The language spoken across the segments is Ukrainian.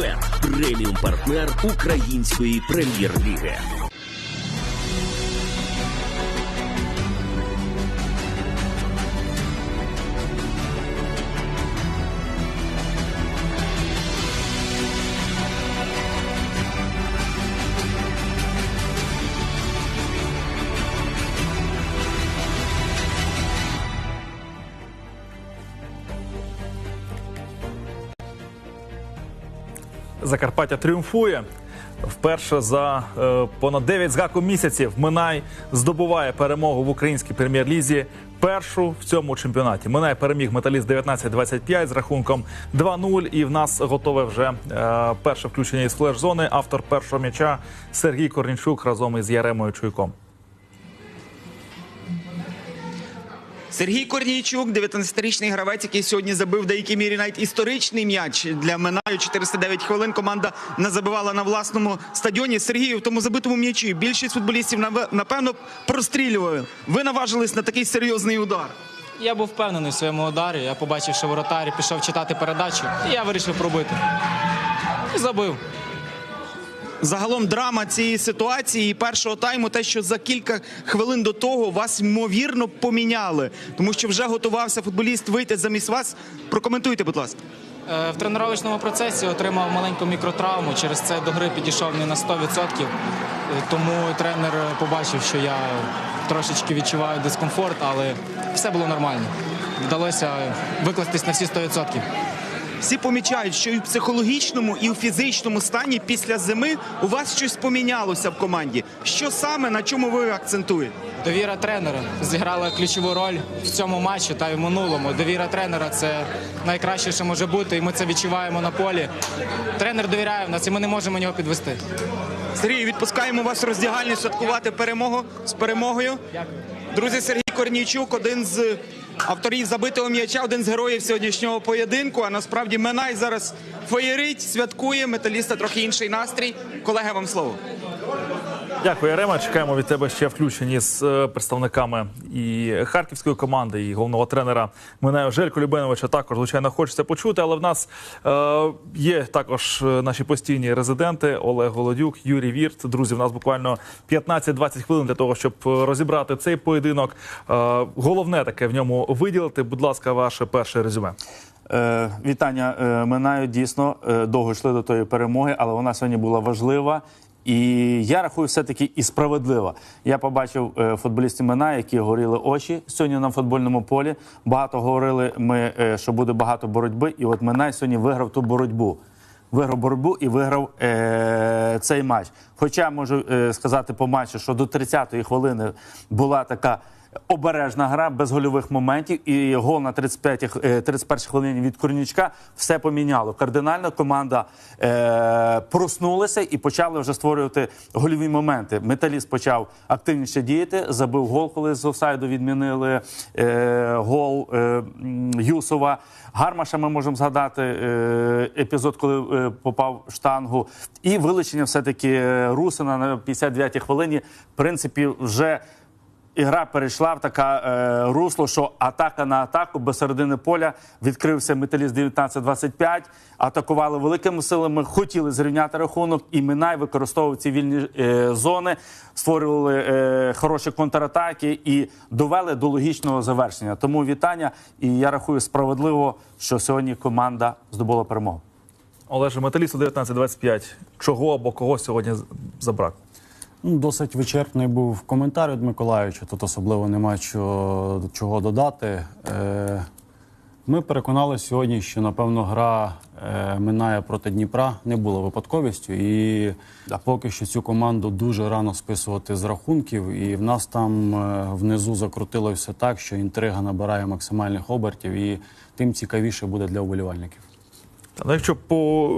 Фавбет преміум партнер української прем'єр-ліги. Закарпаття тріумфує. Вперше за е, понад 9 з гаком місяців Минай здобуває перемогу в українській прем'єр-лізі. Першу в цьому чемпіонаті. Минай переміг металіст 19-25 з рахунком 2-0. І в нас готове вже е, перше включення із флеш-зони. Автор першого м'яча Сергій Корнічук разом із Яремою Чуйком. Сергій Корнійчук, 19-річний гравець, який сьогодні забив в деякій мірі навіть історичний м'яч для Минаю. 409 хвилин команда не забивала на власному стадіоні. Сергію, в тому забитому м'ячі більшість футболістів напевно прострілювали. Ви наважились на такий серйозний удар. Я був впевнений в своєму ударі. Я побачив, що воротар пішов читати передачу, і я вирішив пробити. І забив. Загалом драма цієї ситуації і першого тайму, те, що за кілька хвилин до того вас ймовірно поміняли, тому що вже готувався футболіст вийти замість вас. Прокоментуйте, будь ласка. Е, В тренувальному процесі отримав маленьку мікротравму. Через це до гри підійшов не на 100%. Е, Тому тренер побачив, що я трошечки відчуваю дискомфорт, але все було нормально. Вдалося викластись на всі 100%. Всі помічають, що і в психологічному, і в фізичному стані після зими у вас щось помінялося в команді. Що саме на чому ви акцентуєте? Довіра тренера зіграла ключову роль в цьому матчі та й в минулому. Довіра тренера це найкраще, що може бути, і ми це відчуваємо на полі. Тренер довіряє в нас, і ми не можемо нього підвести. Сергій, відпускаємо вас в роздягальню святкувати перемогу з перемогою. Друзі, Сергій Корнійчук, один з авторів забитого м'яча, один з героїв сьогоднішнього поєдинку. А насправді Минай зараз феєрить, святкує. Металіста трохи інший настрій. Колеги, вам слово. Дякую, Ярема. Чекаємо від тебе ще включені з е, представниками і харківської команди, і головного тренера Минаю Желько Любеновича. Також звичайно хочеться почути. Але в нас е, є також е, наші постійні резиденти Олег Голодюк, Юрій Вірт. Друзі, в нас буквально 15-20 хвилин для того, щоб е, розібрати цей поєдинок. Е, головне таке в ньому виділити. Будь ласка, ваше перше резюме. Е, вітання минаю дійсно довго йшли до тої перемоги, але вона сьогодні була важлива. І я рахую, все-таки і справедлива. Я побачив е, футболістів Мина, які горіли очі сьогодні на футбольному полі. Багато говорили ми, е, що буде багато боротьби. І от Минай сьогодні виграв ту боротьбу. Виграв боротьбу і виграв е, цей матч. Хоча можу е, сказати по матчу, що до 30-ї хвилини була така обережна гра без гольових моментів, і гол на 35 е, 31 хвилині від Корнічка все поміняло. Кардинально команда е, проснулася і почали вже створювати гольові моменти. Металіст почав активніше діяти, забив гол, коли з офсайду відмінили е, гол е, Юсова. Гармаша ми можемо згадати е, епізод, коли е, попав штангу. І вилучення все-таки е, Русина на 59-й хвилині. В принципі, вже ігра перейшла в таке е, русло, що атака на атаку без середини поля відкрився металіст 19-25, атакували великими силами, хотіли зрівняти рахунок, і Минай використовував ці вільні е, зони, створювали е, хороші контратаки і довели до логічного завершення. Тому вітання. І я рахую справедливо, що сьогодні команда здобула перемогу. Олеже, металісту 19-25. Чого або кого сьогодні з- забрак? Ну, Досить вичерпний був коментар від Миколаївича. Тут особливо нема чого, чого додати. Е, Ми переконали сьогодні, що напевно гра е, минає проти Дніпра не була випадковістю, і поки що цю команду дуже рано списувати з рахунків. І в нас там е, внизу закрутилося так, що інтрига набирає максимальних обертів, і тим цікавіше буде для вболівальників. Ну, якщо по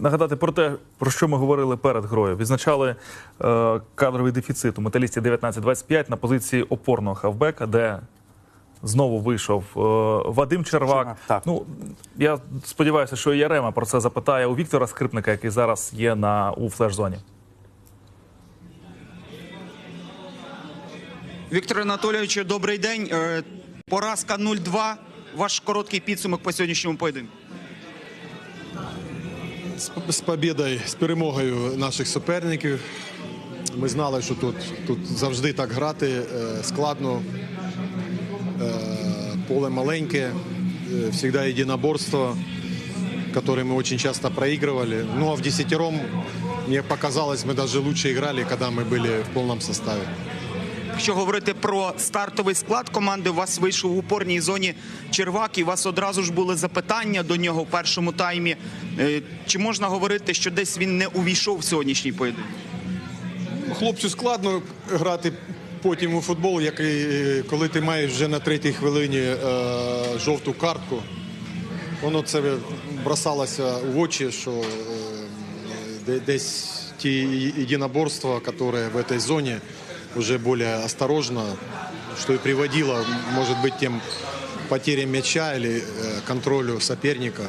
нагадати про те, про що ми говорили перед грою, відзначали е, кадровий дефіцит у металісті 19-25 на позиції опорного хавбека, де знову вийшов е, Вадим Червак. Червак, так. Ну я сподіваюся, що і Ярема про це запитає у Віктора Скрипника, який зараз є на у флеш-зоні. Віктор Анатолійович, добрий день. Е, Поразка 0-2. Ваш короткий підсумок по сьогоднішньому поєдинку з, з побідою, з перемогою наших суперників. Ми знали, що тут, тут завжди так грати е, складно. Е, поле маленьке, е, завжди єдиноборство, которое мы очень часто проигрывали. Ну а в десятером, мне показалось, мы даже лучше играли, когда мы были в полном составе. Якщо говорити про стартовий склад команди, у вас вийшов в упорній зоні Червак, і у вас одразу ж були запитання до нього в першому таймі. Е, Чи можна говорити, що десь він не увійшов в сьогоднішній поєдинок? Хлопцю складно грати потім у футбол, як і е, коли ти маєш вже на третій хвилині е, жовту картку. Воно це бросалося в очі, що е, десь ті єдиноборства, які в цій зоні вже більш осторожно, що і приводило, може бути, тим потерям м'яча або контролю соперника.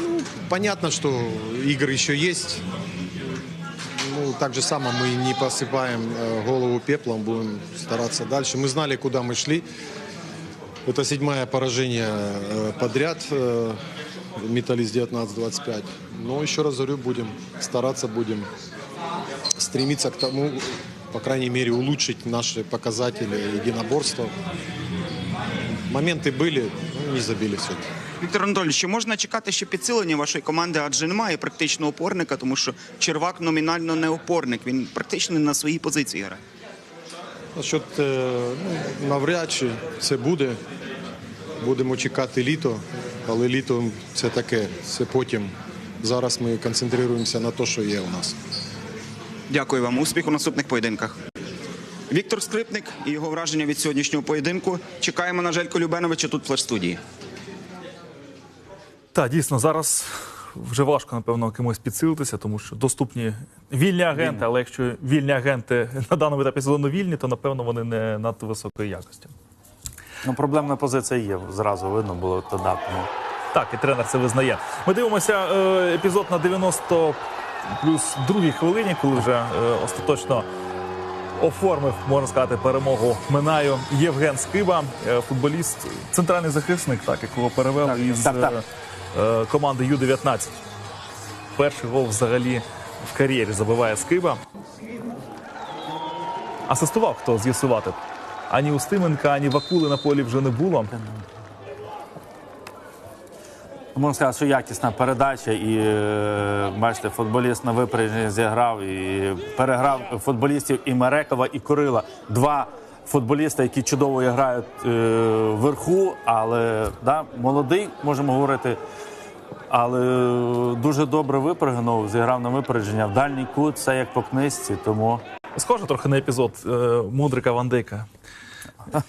Ну, понятно, що ігри ще є. Ну, так же само мы не посыпаем э, голову пеплом, будем стараться дальше. Мы знали, куда мы шли. Это седьмое поражение э, подряд. э, Металлист 19-25. Но еще раз говорю, будем стараться, будем стремиться к тому, по крайней мере, улучшить наши показатели единоборства. Моменты были, ну, не забили все-таки. Віктор Анатолійович, чи можна чекати ще підсилення вашої команди, адже немає практично опорника, тому що Червак номінально не опорник, він практично на своїй позиції грає. Насчет е, ну, навряд чи це буде. Будемо чекати літо, але літо це таке, це потім. Зараз ми концентруємося на те, що є у нас. Дякую вам. Успіх у наступних поєдинках. Віктор Скрипник і його враження від сьогоднішнього поєдинку. Чекаємо на Желько Любеновича тут в флеш-студії. Так, дійсно, зараз вже важко, напевно, кимось підсилитися, тому що доступні вільні агенти, але якщо вільні агенти на даному етапі сезону вільні, то напевно вони не надто високої якості. Ну, проблемна позиція є, зразу видно було тоді. Так, і тренер це визнає. Ми дивимося е, епізод на 90 плюс другій хвилині, коли вже е, остаточно оформив, можна сказати, перемогу Минаю Євген Скиба, е, футболіст, центральний захисник, так, якого перевели Так, із так, так. е, е, команди Ю-19. Перший гол взагалі в кар'єрі забиває Скиба. Асистував хто з'ясувати. Ані Устименка, ані Вакули на полі вже не було. Можна сказати, що якісна передача, і е, бачите, футболіст на випередженні зіграв і переграв футболістів і Мерекова, і Корила. Два футболіста, які чудово грають е, вверху, але да, молодий, можемо говорити. Але дуже добре випригнув, зіграв на випередження в дальній кут, це як по книжці, тому. Схоже трохи на епізод е, Мудрика Вандейка.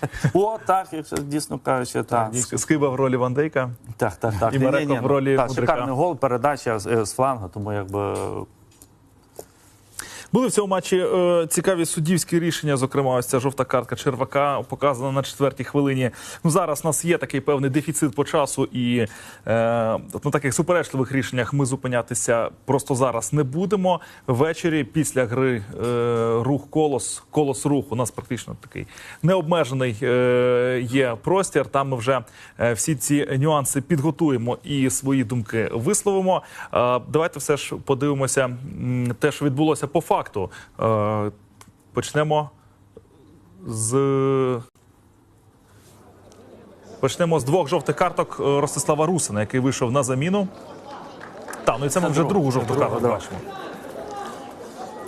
О, так, якщо дійсно кажучи, так. Скиба в ролі Вандейка. Так, так, так. І Ні, ні, ні, в ролі так, Мудрика. шикарний гол, передача з, е, з флангу, тому якби Були в цьому матчі е, цікаві суддівські рішення. Зокрема, ось ця жовта картка Червака показана на четвертій хвилині. Ну зараз у нас є такий певний дефіцит по часу, і е, на таких суперечливих рішеннях ми зупинятися просто зараз не будемо. Ввечері після гри е, рух колос, колос рух у нас практично такий необмежений е, є простір. Там ми вже е, всі ці нюанси підготуємо і свої думки висловимо. Е, давайте все ж подивимося те, що відбулося по факту. Е, почнемо з. Почнемо з двох жовтих карток е, Ростислава Русина, який вийшов на заміну. Так, ну і це ми вже другу жовту картку бачимо.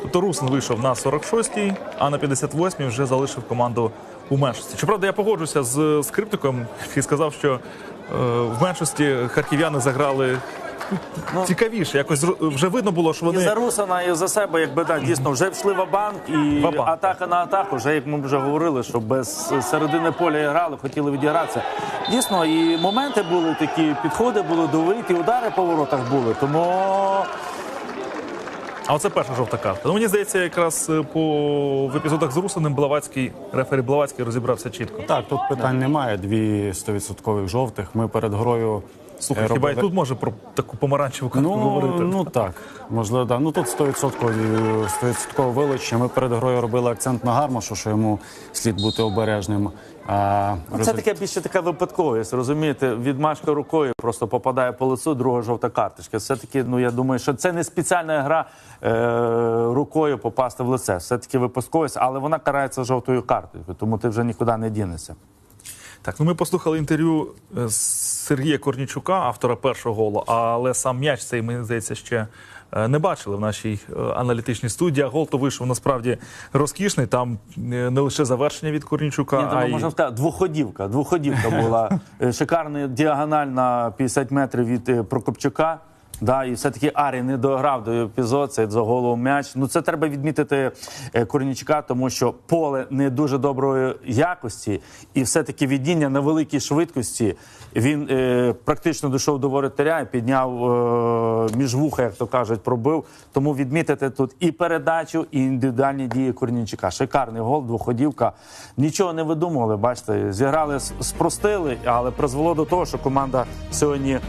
Тобто Русин вийшов на 46-й, а на 58-й вже залишив команду у меншості. Щоправда, я погоджуся з скриптиком, який сказав, що е, в меншості харків'яни заграли цікавіше. Якось вже видно було, що і вони за Русана, і за себе, якби так, дійсно, вже йшли в банк і Ва-банк. атака на атаку. Вже як ми вже говорили, що без середини поля грали, хотіли відігратися. Дійсно, і моменти були такі, підходи були до вийти, удари по воротах були. Тому А оце перша жовта картка. Ну мені здається, якраз е, по в епізодах з Русиним Блавацький, рефері Блавацький розібрався чітко. Так, тут питань немає. Дві 100% жовтих. Ми перед грою Слухай, Е, хіба і тут може про таку помаранчеву картку Ну, говорити? ну так, можливо, да. Ну тут 100%, 100% вилучення. Ми перед грою робили акцент на гармашу, що йому слід бути обережним. А, Це таке більше така випадковість, розумієте? Відмашка рукою просто попадає по лицу, друга жовта карточка. Все-таки, ну я думаю, що це не спеціальна гра е- рукою попасти в лице. Все-таки випадковість, але вона карається жовтою картою, тому ти вже нікуди не дінешся. Так, ну ми послухали інтерв'ю е, з Сергія Корнічука, автора першого голу, але сам м'яч цей, ми здається, ще е, не бачили в нашій е, аналітичній студії. А гол то вийшов насправді розкішний. Там не лише завершення від Корнічука, Ні, а тому й можна сказати, двоходівка. Двоходівка була шикарна діагональна 50 метрів від Прокопчука. Да, і все-таки Арі не дограв до епізод, це за голову м'яч. Ну це треба відмітити е, Корнічука, тому що поле не дуже доброї якості, і все-таки віддіння на великій швидкості. Він е, практично дійшов до воротаря і підняв е, між вуха, як то кажуть, пробив. Тому відмітити тут і передачу, і індивідуальні дії Корнічука. Шикарний гол, двоходівка. Нічого не видумували, бачите, зіграли, спростили, але призвело до того, що команда сьогодні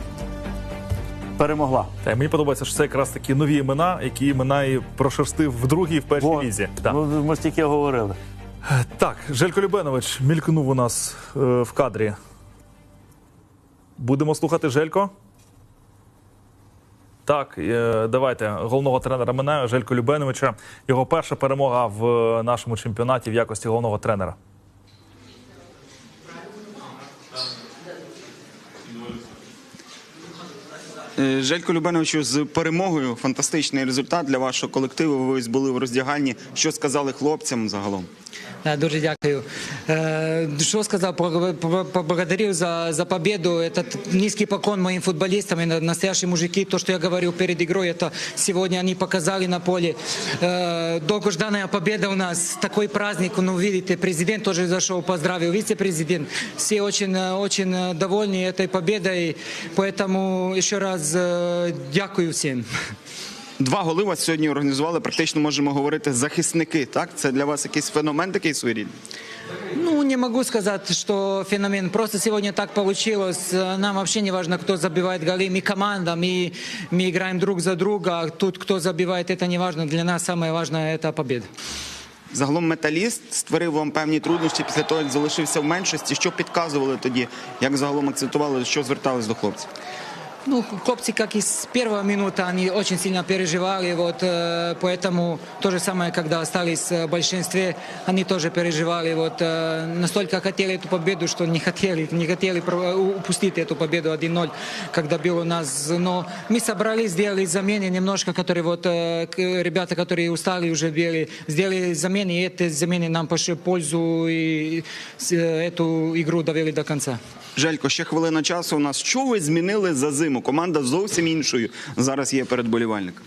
перемогла. Та й мені подобається, що це якраз такі нові імена, які імена і прошерстив в другій і в першій Во. лізі. Так. Ну, ми ж тільки говорили. Так, Желько Любенович мількнув у нас е, в кадрі. Будемо слухати Желько. Так, е, давайте головного тренера Минаю Желько Любеновича. Його перша перемога в е, нашому чемпіонаті в якості головного тренера. Желько Любеновичу, з перемогою фантастичний результат для вашого колективу. Ви були в роздягальні. Що сказали хлопцям загалом? Да, дуже дякую. Е, Що сказав, Пог- пог- поблагодарил за, за победу. Этот низкий поклон моим футболистам, и на- настоящие мужики. То, что я говорил перед игрой, это сегодня они показали на поле. Э, Долгожданная победа у нас, такой праздник. Ну, видите, президент тоже зашел, поздравил, вице-президент. Все очень, э, очень э, довольны этой победой, поэтому еще раз э, дякую всем. Два голи у вас сьогодні організували. Практично можемо говорити захисники. Так, це для вас якийсь феномен такий своєрідний? Ну, не могу сказать, что феномен. Просто сегодня так получилось. Э, Нам вообще не важно, кто забивает голы. Мы команда, мы, мы играем друг за друга. Тут кто забивает, это не важно. Для нас самое важное – это победа. Загалом металіст створив вам певні труднощі після того, як залишився в меншості. Що підказували тоді? Як загалом акцентували, що звертались до хлопців? Ну, хлопцы, как и с первого минуты, они очень сильно переживали, вот, э, поэтому то же самое, когда остались э, в большинстве, они тоже переживали, вот, э, настолько хотели эту победу, что не хотели, не хотели про- упустить эту победу 1-0, когда был у нас, но мы собрались, сделали замены немножко, которые вот, э, к- ребята, которые устали уже били, сделали замены, и эти замены нам пошли в пользу и с- э, эту игру довели до конца. Желько, ще хвилина часу у нас. Що ви змінили за зиму? Команда зовсім іншою зараз є перед болівальником.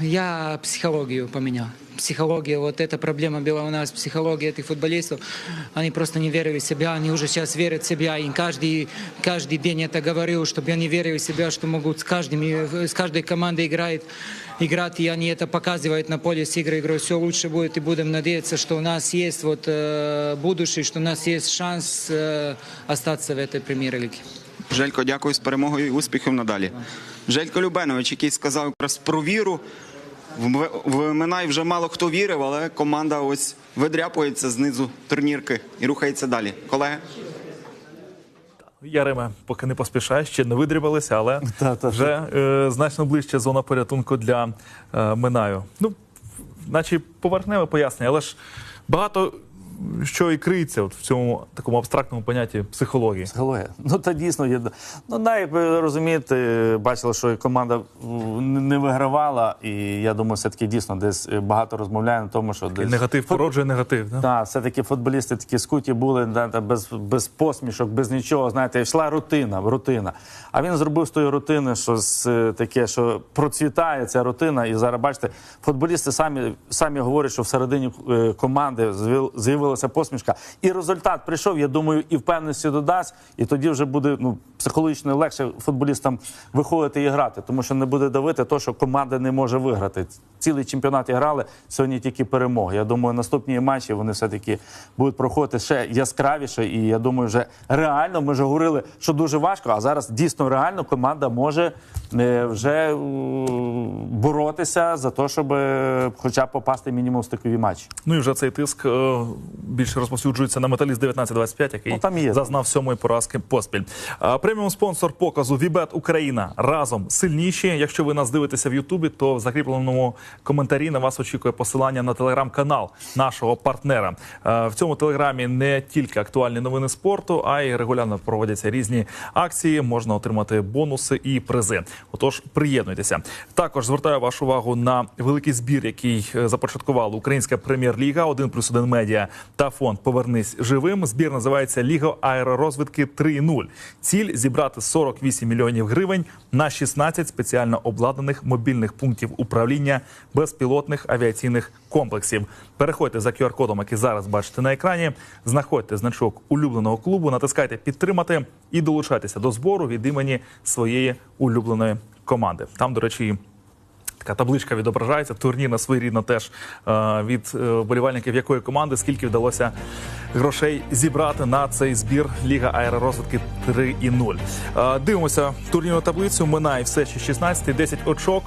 Я психологию поменял. Психология, вот эта проблема была у нас, психология этих футболистов. Они просто не верили в себя, они уже сейчас верят в себя. И каждый, каждый день это говорил, чтобы они верили в себя, что могут с каждым, и с каждой командой играет, играть, и они это показывают на поле с игрой, игрой. Все лучше будет, и будем надеяться, что у нас есть вот э, будущее, что у нас есть шанс э, остаться в этой премьер-лиге. Желько, дякую з перемогою і успіхів надалі. Желько Любенович, який сказав якраз про віру. В М- В Минай вже мало хто вірив, але команда ось видряпується знизу турнірки і рухається далі. Колеги? Яриме, поки не поспішає, ще не видрібалися, але Та-та-та. вже е, значно ближче зона порятунку для е, Минаю. Ну, наче поверхневе пояснення, але ж багато що і криється от в цьому такому абстрактному понятті психології. Психологія. Ну та дійсно є. Ну да, як ви розумієте, бачили, що команда не вигравала, і я думаю, все-таки дійсно десь багато розмовляє на тому, що десь Негатив породжує негатив. Да? Так, все-таки футболісти такі скуті були да, без, без посмішок, без нічого. Знаєте, йшла рутина, рутина. А він зробив з тої рутини щось е, таке, що процвітає ця рутина. І зараз бачите, футболісти самі, самі говорять, що всередині е, команди звіл- з'явилася посмішка. І результат прийшов, я думаю, і впевненості додасть, і тоді вже буде ну, психологічно легше футболістам виходити і грати, тому що не буде давити то, що команда не може виграти. Цілий чемпіонат грали сьогодні тільки перемоги. Я думаю, наступні матчі вони все-таки будуть проходити ще яскравіше. І я думаю, вже реально ми вже говорили, що дуже важко, а зараз дійсно реально команда може е, вже е, боротися за те, щоб е, хоча б попасти мінімум в стикові матчі. Ну і вже цей тиск більше розповсюджується на металіст 1925, який Ну, там є. зазнав сьомої поразки поспіль. Преміум спонсор показу Вібет Україна разом сильніші. Якщо ви нас дивитеся в Ютубі, то в закріпленому коментарі на вас очікує посилання на телеграм-канал нашого партнера. В цьому телеграмі не тільки актуальні новини спорту, а й регулярно проводяться різні акції. Можна отримати бонуси і призи. Отож, приєднуйтеся. Також звертаю вашу увагу на великий збір, який е, започаткувала Українська прем'єр-ліга, 1 плюс 1 медіа та фонд Повернись живим. Збір називається Ліга аеророзвідки 3.0. Ціль зібрати 48 мільйонів гривень на 16 спеціально обладнаних мобільних пунктів управління безпілотних авіаційних комплексів. Переходьте за QR-кодом, який зараз бачите на екрані. Знаходьте значок улюбленого клубу, натискайте підтримати і долучайтеся до збору від імені своєї улюбленої команди. Там, до речі, Така табличка відображається. Турнірна своєрідно теж е, від е, вболівальників якої команди, скільки вдалося грошей зібрати на цей збір Ліга аеророзвитки 3.0. Е, дивимося турнірну таблицю. Минає все ще 16, 10 очок.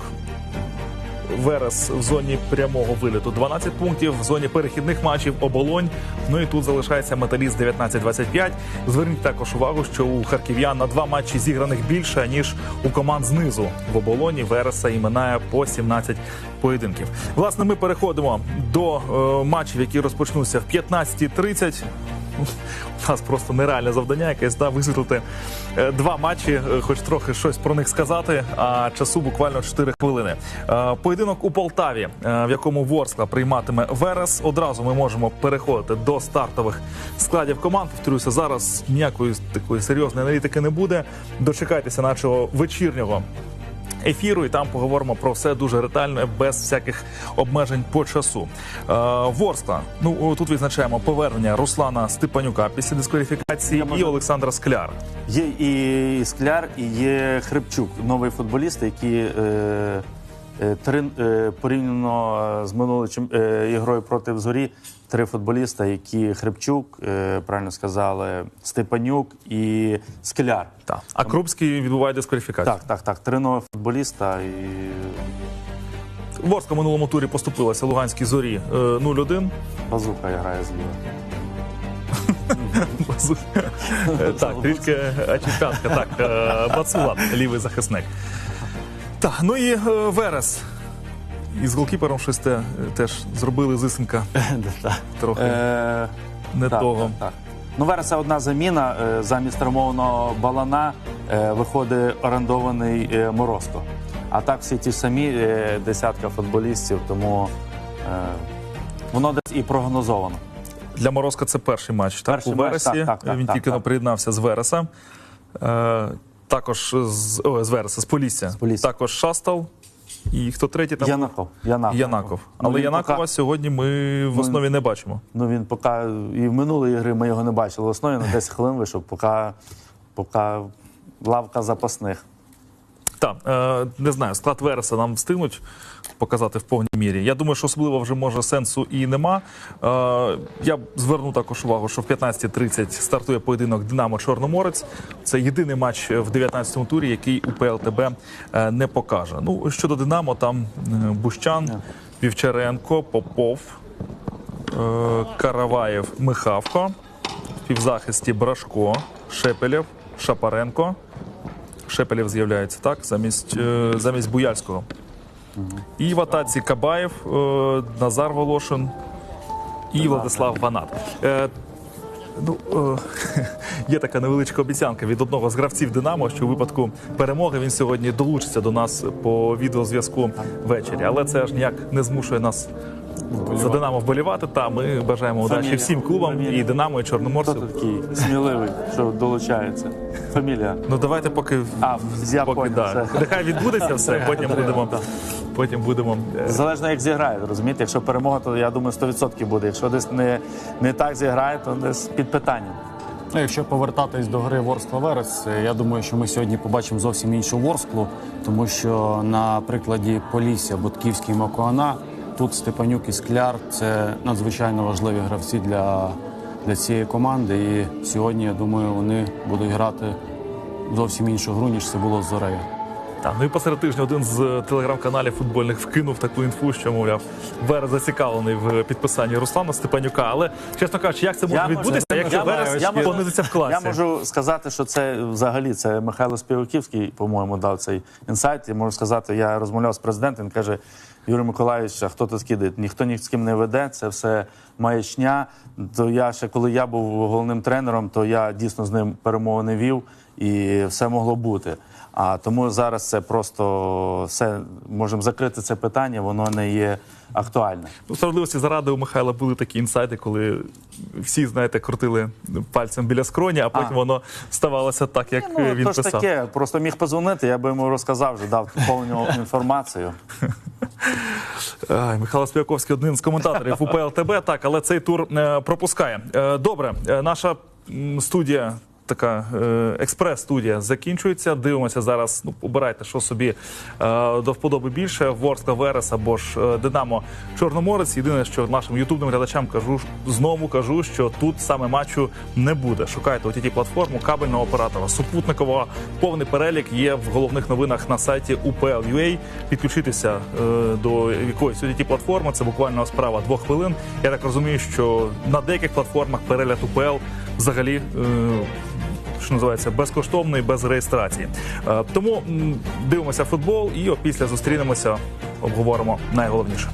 Верес в зоні прямого виліту 12 пунктів, в зоні перехідних матчів оболонь. Ну і тут залишається металіст 19-25. Зверніть також увагу, що у харків'ян на два матчі зіграних більше ніж у команд знизу в оболоні Вереса і минає по 17 поєдинків. Власне, ми переходимо до е, матчів, які розпочнуться в 15.30. У нас просто нереальне завдання, якесь да, висвітлити е, два матчі, е, хоч трохи щось про них сказати. А часу буквально 4 хвилини. Е, Поєдинок у Полтаві, в якому Ворскла прийматиме Верес. Одразу ми можемо переходити до стартових складів команд. Повторюся, зараз ніякої такої серйозної аналітики не буде. Дочекайтеся нашого вечірнього ефіру, і там поговоримо про все дуже ретельно, без всяких обмежень по часу. Е, Ворскла. Ну тут відзначаємо повернення Руслана Степанюка після дискваліфікації і Олександра Скляра. Є і Скляр, і є Хрипчук, новий футболіст, який е, е, три, е, порівняно з минулою е, ігрою проти зорі. Три футболіста, які Хрипчук, е, правильно сказали, Степанюк і Скляр. Так. А Крупський відбуває дискваліфікацію. Так, так, так. Три нових футболіста. І... Ворскла в минулому турі поступилася Луганській зорі е, 0-1. Базука грає зліва. Е, Так, трішки е. Так, е, Бацула, лівий захисник. Так, ну і е, Верес. І з голкіпером щось те, теж зробили зисенка трохи Е, не так, того. Так, так. Ну, Вереса одна заміна. Е, Замість травмованого балана е, виходить орендований Морозко. А так всі ті самі десятка футболістів, тому воно десь і прогнозовано. Для Морозка це перший матч. Так, Перший у Вересі. так, так, так, Він так, тільки так. приєднався з Вереса. Також з, о, з Вереса, з Полісся. Полісся. Також Шастал. І хто третій там? Янаков. Янаков. Янаков. Ну, Але ну, Янакова пока- сьогодні ми в основі не бачимо. Ну він поки і в минулої гри ми його не бачили. В основі на 10 хвилин вийшов, поки, поки лавка запасних. Так, е, не знаю, склад Вереса нам встигнуть показати в повній мірі. Я думаю, що особливо вже може сенсу і нема. Е, я зверну також увагу, що в 15.30 стартує поєдинок Динамо Чорноморець. Це єдиний матч в 19-му турі, який УПЛ ТБ е, не покаже. Ну щодо Динамо, там Бущан, Вівчаренко, Попов, Караваєв, Михавко, в півзахисті Брашко, Шепелєв, Шапаренко. Шепелєв з'являється так, замість, е, замість Буяльського. І в атаці Кабаєв, е, Назар Волошин і Владислав Ванат. Е, Ну, є така невеличка обіцянка від одного з гравців Динамо, що у випадку перемоги він сьогодні долучиться до нас по відеозв'язку ввечері. Але це аж ніяк не змушує нас за Динамо вболівати. Та ми бажаємо удачі всім клубам Фамілія. і Динамо, і Чорноморцю. такий сміливий, що долучається? Фамілія. Ну давайте поки А, я поки понял, да. все. нехай відбудеться все. Потім будемо потім будемо. е, Залежно як зіграє, розумієте? Якщо перемога, то я думаю 100% буде. Якщо десь не, не так зіграє, то десь під питанням. Ну, якщо повертатись до гри Ворскла Верес, е, я думаю, що ми сьогодні побачимо зовсім іншу Ворсклу, тому що на прикладі Полісся, Бутківський Макуана тут Степанюк і Скляр це надзвичайно важливі гравці для, для цієї команди. І сьогодні, я думаю, вони будуть грати зовсім іншу гру, ніж це було з Зорею. Та, ну і посеред тижня один з телеграм-каналів футбольних вкинув таку інфу, що мовляв, Верес зацікавлений в підписанні Руслана Степанюка. Але чесно кажучи, як це може Я відбутися, я якщо Верес я можу- понизиться в класі? Я можу сказати, що це взагалі це Михайло Співаківський, по-моєму, дав цей інсайт. Я можу сказати, я розмовляв з президентом. Він каже: Юрій Миколаївич, а хто то скидає, Ніхто ні з ким не веде, це все маячня. То я ще коли я був головним тренером, то я дійсно з ним перемовини вів і все могло бути. А тому зараз це просто все можемо закрити це питання, воно не є актуальне. Ну, справедливості заради у Михайла були такі інсайти, коли всі, знаєте, крутили пальцем біля скроні, а потім А. воно ставалося так, як Ну, е, він то ж писав. таке, просто міг позвонити, я би йому розказав, вже дав повну інформацію. Михайло Співаковський один з коментаторів УПЛ ТБ. Так, але цей тур е, пропускає. Е, добре, наша студія. Така е, експрес-студія закінчується. Дивимося зараз. Ну, обирайте, що собі е, до вподоби більше. Ворскла Верес або ж е, Динамо Чорноморець. Єдине, що нашим ютубним глядачам кажу знову кажу, що тут саме матчу не буде. Шукайте ott платформу кабельного оператора. Супутникового повний перелік є в головних новинах на сайті UPL.ua. Підключитися до якоїсь ott платформи. Це буквально справа двох хвилин. Я так розумію, що на деяких платформах перегляд УПЛ взагалі. Що називається безкоштовний, без реєстрації. Е, Тому дивимося футбол і опісля зустрінемося, обговоримо найголовніше.